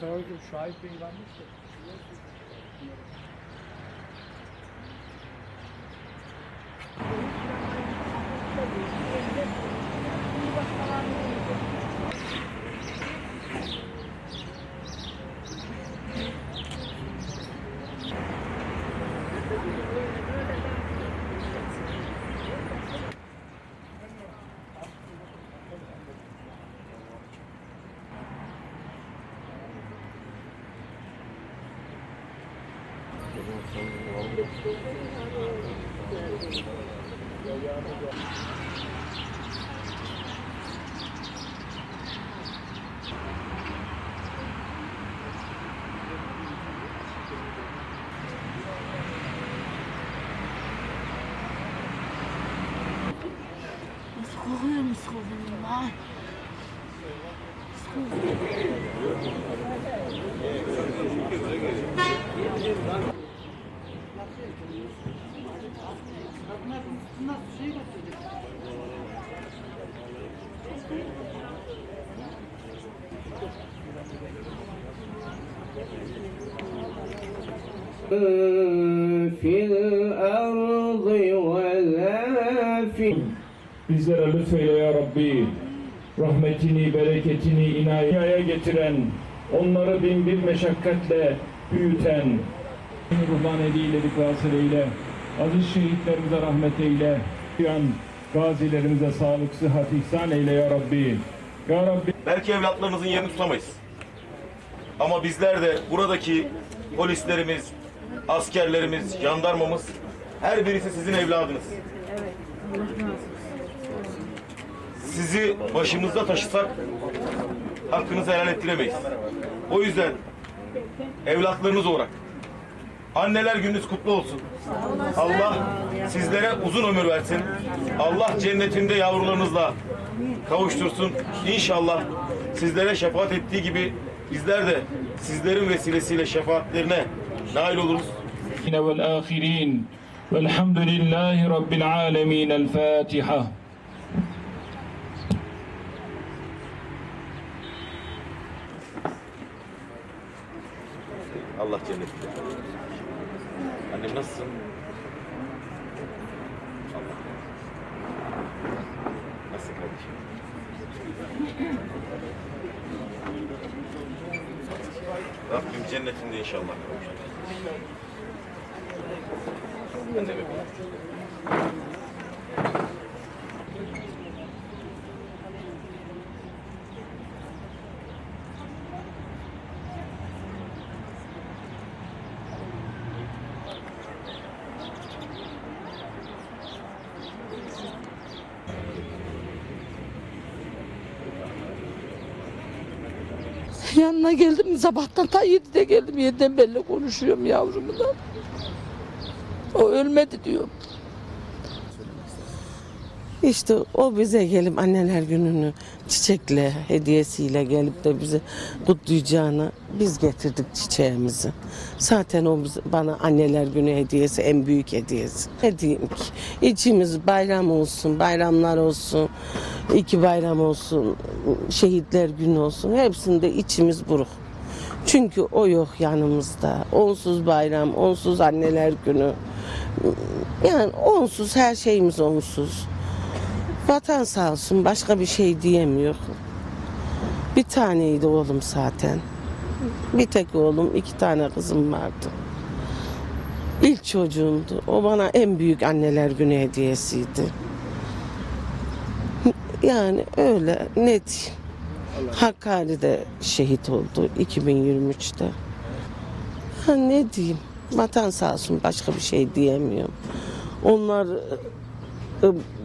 solche Scheiße, wie war nicht. מסחורים, מסחורים, מה? מסחורים. Bizlere lütfeyle ya Rabbi. Rahmetini, bereketini inayeye getiren, onları bin bir meşakkatle büyüten, ruhban ediyledik vasıl eyle. Aziz şehitlerimize rahmet eyle. Yan gazilerimize sağlık, sıhhat ihsan eyle ya Rabbi. Ya Rabbi. Belki evlatlarımızın yerini tutamayız. Ama bizler de buradaki polislerimiz, askerlerimiz, jandarmamız her birisi sizin evladınız. Sizi başımızda taşısak hakkınızı helal ettiremeyiz. O yüzden evlatlarınız olarak anneler gününüz kutlu olsun. Allah sizlere uzun ömür versin. Allah cennetinde yavrularınızla kavuştursun. İnşallah sizlere şefaat ettiği gibi bizler de sizlerin vesilesiyle şefaatlerine. والآخرين والحمد لله رب العالمين الفاتحة. الله جنبك أنا نص نصك هذا إن شاء الله. İnşallah kavuştursun. Ben de bebeğim. Yanına geldim sabahtan ta 7'de geldim 7'den belli konuşuyorum yavrumla. O ölmedi diyor. İşte o bize gelip anneler gününü çiçekle, hediyesiyle gelip de bize kutlayacağına biz getirdik çiçeğimizi. Zaten o bana anneler günü hediyesi en büyük hediyesi. Ne diyeyim ki? İçimiz bayram olsun, bayramlar olsun, iki bayram olsun, şehitler günü olsun. Hepsinde içimiz buruk. Çünkü o yok yanımızda. Onsuz bayram, onsuz anneler günü. Yani onsuz her şeyimiz onsuz. Vatan sağ olsun başka bir şey diyemiyor. Bir taneydi oğlum zaten. Bir tek oğlum, iki tane kızım vardı. İlk çocuğumdu. O bana en büyük anneler günü hediyesiydi. Yani öyle net. Hakkari'de şehit oldu 2023'te. Ha ne diyeyim? Vatan sağ olsun başka bir şey diyemiyorum. Onlar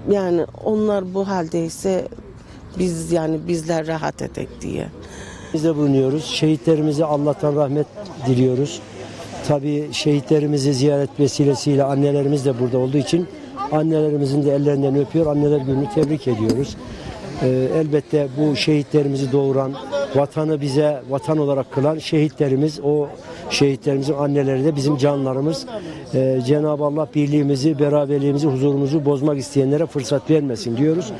yani onlar bu haldeyse biz yani bizler rahat edek diye. Biz de bulunuyoruz. Şehitlerimize Allah'tan rahmet diliyoruz. Tabii şehitlerimizi ziyaret vesilesiyle annelerimiz de burada olduğu için annelerimizin de ellerinden öpüyor. Anneler gününü tebrik ediyoruz. Ee, elbette bu şehitlerimizi doğuran, vatanı bize vatan olarak kılan şehitlerimiz, o şehitlerimizin anneleri de bizim canlarımız. Ee, Cenab-ı Allah birliğimizi, beraberliğimizi, huzurumuzu bozmak isteyenlere fırsat vermesin diyoruz.